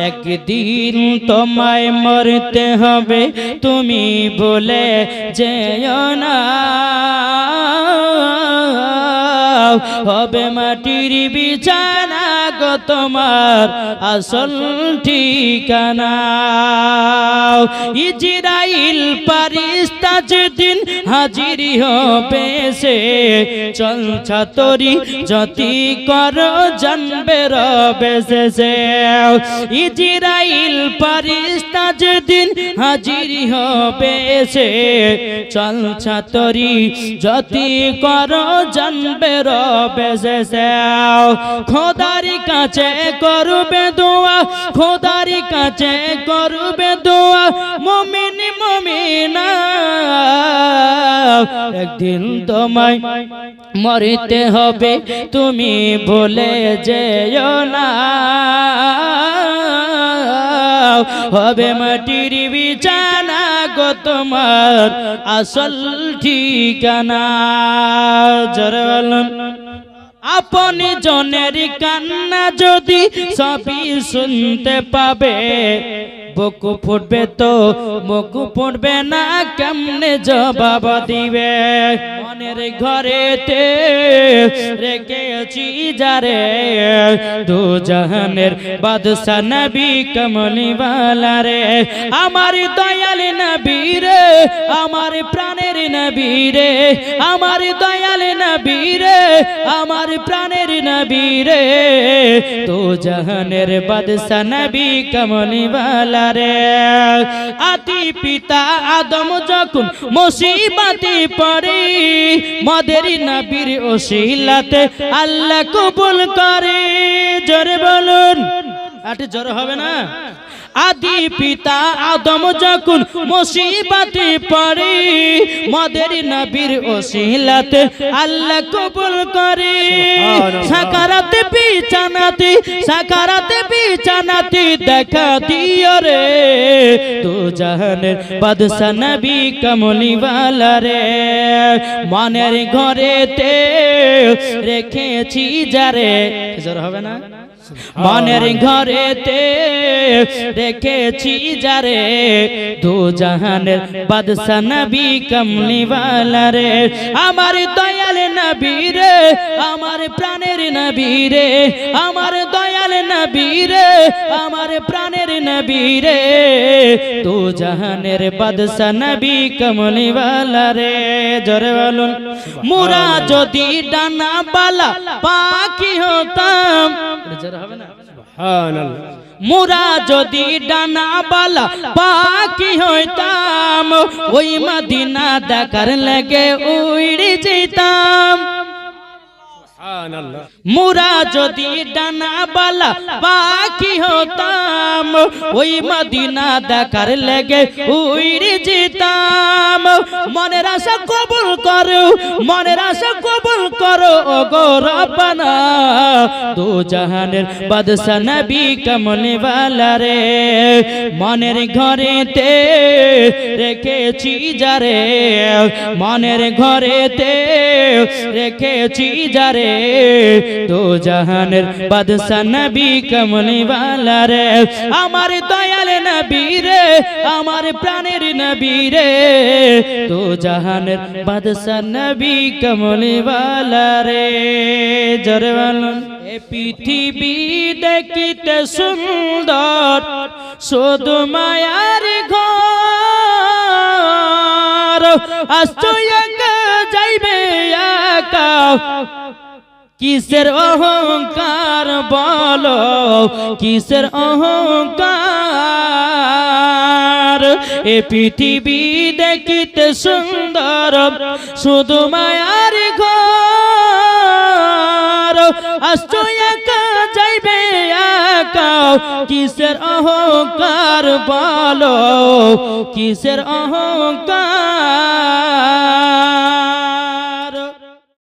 একদিন তোমায় মরতে হবে তুমি বলে যেও না। হবে মাটির বিছানা গো তোমার আসল ঠিকানা। ইজরাইল পারিস্তা যেদিন হাজিরি হবে সে চল ছাতরি যতি কর, জানবে রবে সে ইজরাইল পারিস্তা যেদিন হাজিরি হবে সে চল ছাতরি যতি কর, জানবে রবে সে খোদারি কাছে দোয়া, খোদারি কাছে দোয়া, মমিন একদিন তোমায় মরিতে হবে, তুমি বলে যেও না। হবে মাটির গো তোমার আসল ঠিকানা। জরে বলুন। আপনি জনের কান্না যদি সবই শুনতে পাবে বকু ফুটবে তো মুকু ফুটবে না, কেমনে জবাব দিবে? মনের ঘরেতে রেখেছি যারে, দু জাহানের বাদশা নবী কমলি রে। আমার দয়াল নবী আমার প্রাণের নবী আমার দয়াল নবী আমার প্রাণের নবী তো জাহানের বাদশা নবী কমলি রে। আতি পিতা আদম যখন মুসিবাতে পড়ে, মদের নবীর ওসিলাতে আল্লাহ কবুল করে। জোরে বলুন। আটে জোরে হবে না? আদি পিতা আদম যখন মুসিবাতে পড়ে মদের নবীর ওসিলাতে আল্লাহ কবুল করে। সাকারাতে বিছানাতে সাকারাতে বিছানাতে দেখা দিও রে। তো জাহানের বাদশা নবী কমলিওয়ালা রে। মনের ঘরেতে রেখেছি যারে। জোর হবে না? মনের ঘরেতে রেখেছি যারে, দু জাহানের বাদশা নবী কমলিওয়ালা রে। আমার দয়াল নবী রে, আমার প্রাণের নবী রে, আমার দয়াল নবী রে, আমার প্রাণের নবী রে। দু জাহানের বাদশা নবী কমলিওয়ালা রে, জরে বলুন। মুরা যদি ডানা বালা পাখি হতাম হবে না? মুরা যদি ডানা বালা পাখি হইতাম ওই মদিনা দেখার লেগে উড়ে যেতাম। মুরা যদি ডানা বালা পাখি হতাম, ওই মদিনা দেখার লেগে উড়ে যেতাম। মনের আশা কবুল করো, মনের আশা কবুল করো ও গো রব্বানা। দু জাহানের বাদশা নবী কমলে রে? মনের ঘরেতে রেখেছি যারে, মনের ঘরেতে রেখেছি যারে। দু জাহানের বাদশা নবী কমলি রে আমার দয়াল নবী রে আমার প্রাণের নবী রে দু জাহানের বাদশা নবী কমলি রে জরে বলুন পৃথিবী দেখিতে সুন্দর শুধু মায়ার ঘর আস্ত যাইবে একা কিসের অহংকার বলো? কিসের অহংকার? এ পৃথিবী দেখিতে সুন্দর, শুধু মায়ার ঘর। আশ্চর্য যাইবে কিসের অহংকার বলো? কিসের অহংকার?